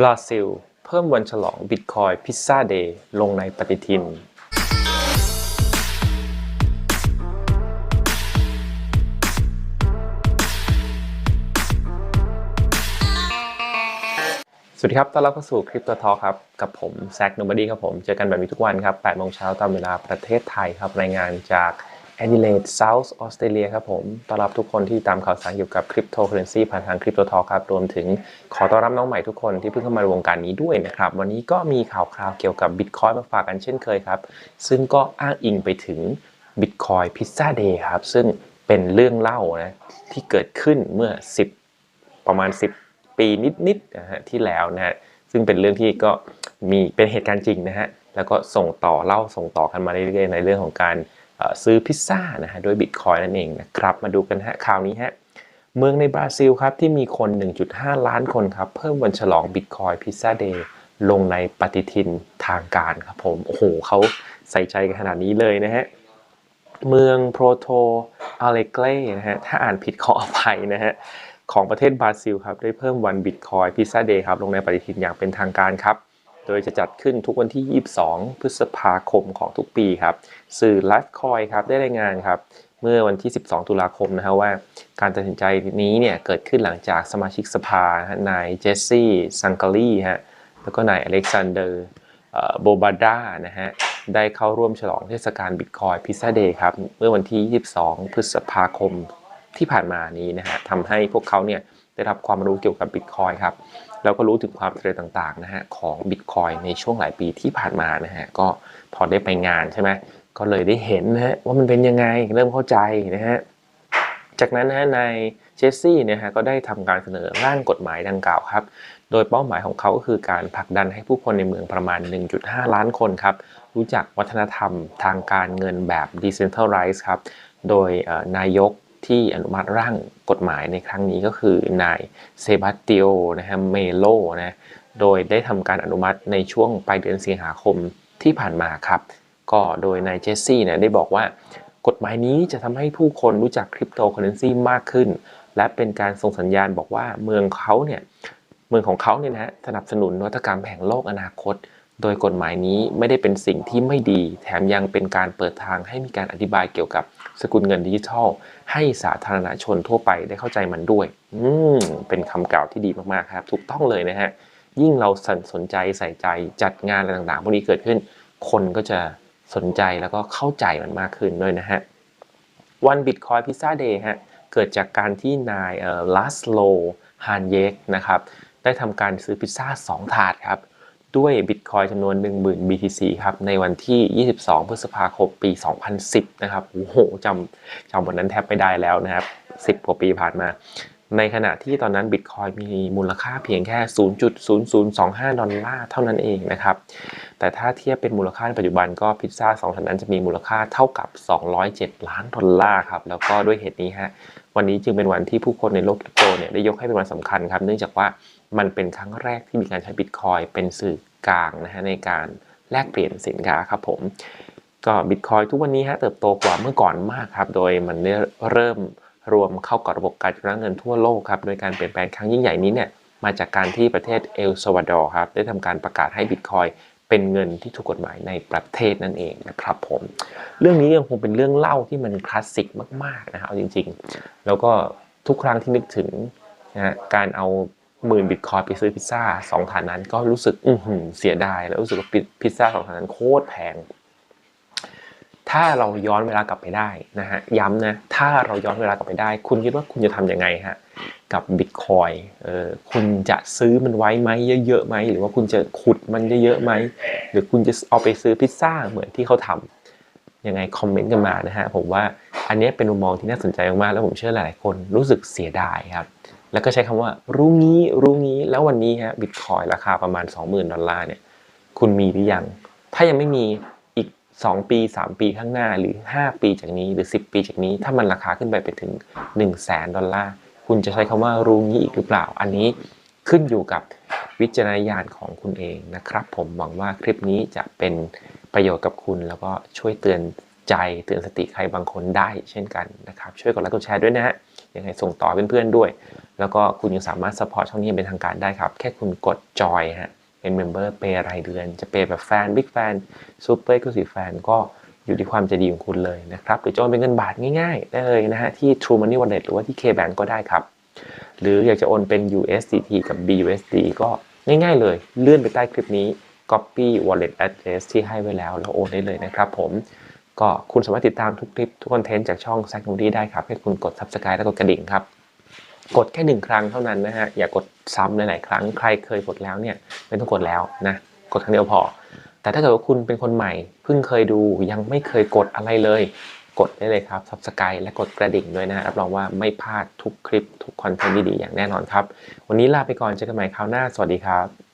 บราซิล เพิ่มวันฉลองบิตคอยพิซซ่าเดย์ลงในปฏิทิน สวัสดีครับ ต้อนรับเข้าสู่คริปโตทอครับ กับผม แซคโนบดี้ครับผม เจอกันแบบนี้ทุกวันครับ8โมงเช้าตามเวลาประเทศไทยครับ รายงานจาก แอดิเลดเซาท์ออสเตรเลียครับผม ต้อนรับทุกคนที่ตามข่าวสารเกี่ยวกับคริปโตเคอเรนซีผ่านทางคริปโตทอครับ รวมถึงขอต้อนรับน้องใหม่ทุกคนที่เพิ่งเข้ามาในวงการนี้ด้วยนะครับ วันนี้ก็มีข่าวคราวเกี่ยวกับบิตคอยมาฝากกันเช่นเคยครับ ซึ่งก็อ้างอิงไปถึง Bitcoin Pizza Day ครับ ซึ่งเป็นเรื่องเล่านะที่เกิดขึ้นเมื่อ 10 ประมาณ 10 ปีนิดๆนะฮะที่แล้วนะฮะ ซึ่งเป็นเรื่องที่ก็มีเป็นเหตุการณ์จริงนะฮะ แล้วก็ส่งต่อเล่าส่งต่อกันมาเรื่อยๆในเรื่องของการ ซื้อพิซซ่านะฮะด้วยบิตคอยนั่นเองนะครับ มาดูกันฮะข่าวนี้ฮะเมืองในบราซิลครับที่มีคน 1.5 ล้านคนครับ เพิ่มวันฉลองบิตคอยพิซซ่าเดย์ลงในปฏิทินทางการครับผม โอ้โหเขาใส่ใจกันขนาดนี้เลยนะฮะ เมืองโปรโตอาเลเกรนะฮะ ถ้าอ่านผิดขออภัยนะฮะ ของประเทศบราซิลครับ ได้เพิ่มวันบิตคอยพิซซ่าเดย์ครับ ลงในปฏิทินอย่างเป็นทางการครับ โดยจะจัดขึ้นทุกวันที่ 22 พฤษภาคมของทุกปีครับ สื่อ l i f e c o i ครับได้รายงานครับ เมื่อวันที่ 12 ตุลาคมนะฮะว่า การตัดสินใจนี้เนี่ยเกิดขึ้นหลังจากสมาชิกสภานายเจสซี่ซังการีฮะแล้วก็นายอเล็กซานเดอร์โบบาดานะฮะได้เข้าร่วมฉลองเทศกาลบิตคอยพิซซ่าเดย์ครับ เมื่อวันที่ 22 พฤษภาคมที่ผ่านมานี้นะฮะทำให้พวกเขาเนี่ย ได้รับความรู้เกี่ยวกับบิตคอยครับแล้วก็รู้ถึงความเจริญต่างๆนะฮะของบิตคอยในช่วงหลายปีที่ผ่านมานะฮะก็พอได้ไปงานใช่ไหมก็เลยได้เห็นนะฮะว่ามันเป็นยังไงเริ่มเข้าใจนะฮะจากนั้นนะฮะนายเจสซี่เนี่ยฮะก็ได้ทำการเสนอร่างกฎหมายดังกล่าวครับ โดยเป้าหมายของเขาก็คือการผลักดันให้ผู้คนในเมืองประมาณ 1.5 ล้านคนครับ รู้จักวัฒนธรรมทางการเงินแบบ decentralized ครับ โดยนายก ที่อนุมัติร่างกฎหมายในครั้งนี้ก็คือนายเซบาสติโอนะฮะเมโลนะโดยได้ทำการอนุมัติในช่วงปลายเดือนสิงหาคมที่ผ่านมาครับ ก็โดยนายเจสซี่เนี่ยได้บอกว่ากฎหมายนี้จะทำให้ผู้คนรู้จักคริปโตเคอเรนซีมากขึ้น และเป็นการส่งสัญญาณบอกว่าเมืองเขาเนี่ยเมืองของเขาเนี่ยนะฮะสนับสนุนนวัตกรรมแห่งโลกอนาคต โดยกฎหมายนี้ไม่ได้เป็นสิ่งที่ไม่ดี แถมยังเป็นการเปิดทางให้มีการอธิบายเกี่ยวกับสกุลเงินดิจิทัล ให้สาธารณชนทั่วไปได้เข้าใจมันด้วย อืม เป็นคำกล่าวที่ดีมากๆครับ ถูกต้องเลยนะฮะ ยิ่งเราสนใจใส่ใจจัดงานอะไรต่างๆ พวกนี้เกิดขึ้น คนก็จะสนใจแล้วก็เข้าใจมันมากขึ้นด้วยนะฮะ วันบิตคอยพิซซ่าเดย์ฮะ เกิดจากการที่นายเอ่อลัสโลฮานเยกนะครับ ได้ทำการซื้อพิซซ่า 2 ถาดครับ ด้วยบิตคอยจำนวน 10,000 BTC ครับในวันที่ 22 พฤษภาคมปี 2010 นะครับโอ้โหจำจำวันนั้นแทบไม่ได้แล้วนะครับ 10 กว่าปีผ่านมา ในขณะที่ตอนนั้นบิตคอยมีมูลค่าเพียงแค่ 0.0025 ดอลลาร์เท่านั้นเองนะครับ แต่ถ้าเทียบเป็นมูลค่าในปัจจุบันก็พิซซ่า2ถาดนั้นจะมีมูลค่าเท่ากับ 207 ล้านดอลลาร์ครับแล้วก็ด้วยเหตุนี้ฮะวันนี้จึงเป็นวันที่ผู้คนในโลกคริปโตเนี่ยได้ยกให้เป็นวันสำคัญครับเนื่องจากว่ามันเป็นครั้งแรกที่มีการใช้บิตคอยเป็นสื่อ กลางนะฮะในการแลกเปลี่ยนสินค้าครับผมก็บิตคอยทุกวันนี้ฮะเติบโตกว่าเมื่อก่อนมากครับ โดยมันได้เริ่มรวมเข้ากับระบบการชำระเงินทั่วโลกครับ โดยการเปลี่ยนแปลงครั้งยิ่งใหญ่นี้เนี่ยมาจากการที่ประเทศเอลซาวาดอร์ครับ ได้ทำการประกาศให้บิตคอยเป็นเงินที่ถูกกฎหมายในประเทศนั่นเองนะครับผม เรื่องนี้ยังคงเป็นเรื่องเล่าที่มันคลาสสิกมากๆนะครับจริงๆ แล้วก็ทุกครั้งที่นึกถึงนะฮะการเอา หมื่นบิตคอยไปซื้อพิซซ่าสองถาดนั้นก็รู้สึกอือหือเสียดายแล้วรู้สึกว่าพิซซ่าสองถาดนั้นโคตรแพง ถ้าเราย้อนเวลากลับไปได้นะฮะย้ำนะถ้าเราย้อนเวลากลับไปได้ คุณคิดว่าคุณจะทำยังไงฮะกับบิตคอยเออคุณจะซื้อมันไว้ไหมเยอะๆไหมหรือว่าคุณจะขุดมันเยอะๆไหมหรือคุณจะเอาไปซื้อพิซซ่าเหมือนที่เขาทำยังไงคอมเมนต์กันมานะฮะผมว่าอันนี้เป็นมุมมองที่น่าสนใจมากๆแล้วผมเชื่อหลายๆคนรู้สึกเสียดายครับ แล้วก็ใช้คำว่ารู้งี้รู้งี้แล้ววันนี้ฮะบิตคอยราคาประมาณ 20,000 ดอลลาร์เนี่ยคุณมีหรือยัง ถ้ายังไม่มีอีก 2 ปี 3 ปีข้างหน้าหรือ 5 ปีจากนี้หรือ 10 ปีจากนี้ ถ้ามันราคาขึ้นไปไปถึง 1 0 0 0 0แสนดอลลาร์คุณจะใช้คำว่ารู้งี้อีกหรือเปล่า อันนี้ขึ้นอยู่กับวิจารณญาณของคุณเองนะครับ ผมหวังว่าคลิปนี้จะเป็นประโยชน์กับคุณ แล้วก็ช่วยเตือน ใจเตือนสติใครบางคนได้เช่นกันนะครับ ช่วยกดไลค์กดแชร์ด้วยนะฮะยังไงส่งต่อเพื่อนๆด้วย แล้วก็คุณยังสามารถสปอร์ตช่องนี้เป็นทางการได้ครับ แค่คุณกดจอยฮะเป็นเมมเบอร์เปย์รายเดือน จะเปย์แบบแฟนบิ๊กแฟนซูเปอร์ c l u s i v e แฟนก็อยู่ที่ความใจดีของคุณเลยนะครับหรือจะโอนเป็นเงินบาทง่ายๆ ได้เลยนะฮะที่ True Money Wallet หรือว่าที่ KBank ก็ได้ครับ หรืออยากจะโอนเป็น USDT กับ BUSD ก็ง่ายๆ เลยเลื่อนไปใต้คลิปนี้ Copy Wallet Address ที่ให้ไว้แล้วแล้วโอนได้เลยนะครับผม ก็คุณสามารถติดตามทุกคลิปทุกคอนเทนต์จากช่อง s a c n o d y ได้ครับให้คุณกด Subscribe และกดกระดิ่งครับ กดแค่หนึ่งครั้งเท่านั้นนะฮะอย่ากดซ้ำหลายๆครั้งใครเคยกดแล้วเนี่ยไม่ต้องกดแล้วนะกดครั้งเดียวพอ แต่ถ้าเกิดว่าคุณเป็นคนใหม่เพิ่งเคยดูยังไม่เคยกดอะไรเลย กดได้เลยครับ Subscribe และกดกระดิ่งด้วยนะรับรองว่าไม่พลาดทุกคลิปทุกคอนเทนต์ดีๆอย่างแน่นอนครับ วันนี้ลาไปก่อนเจอกันใหม่คราวหน้าสวัสดีครับ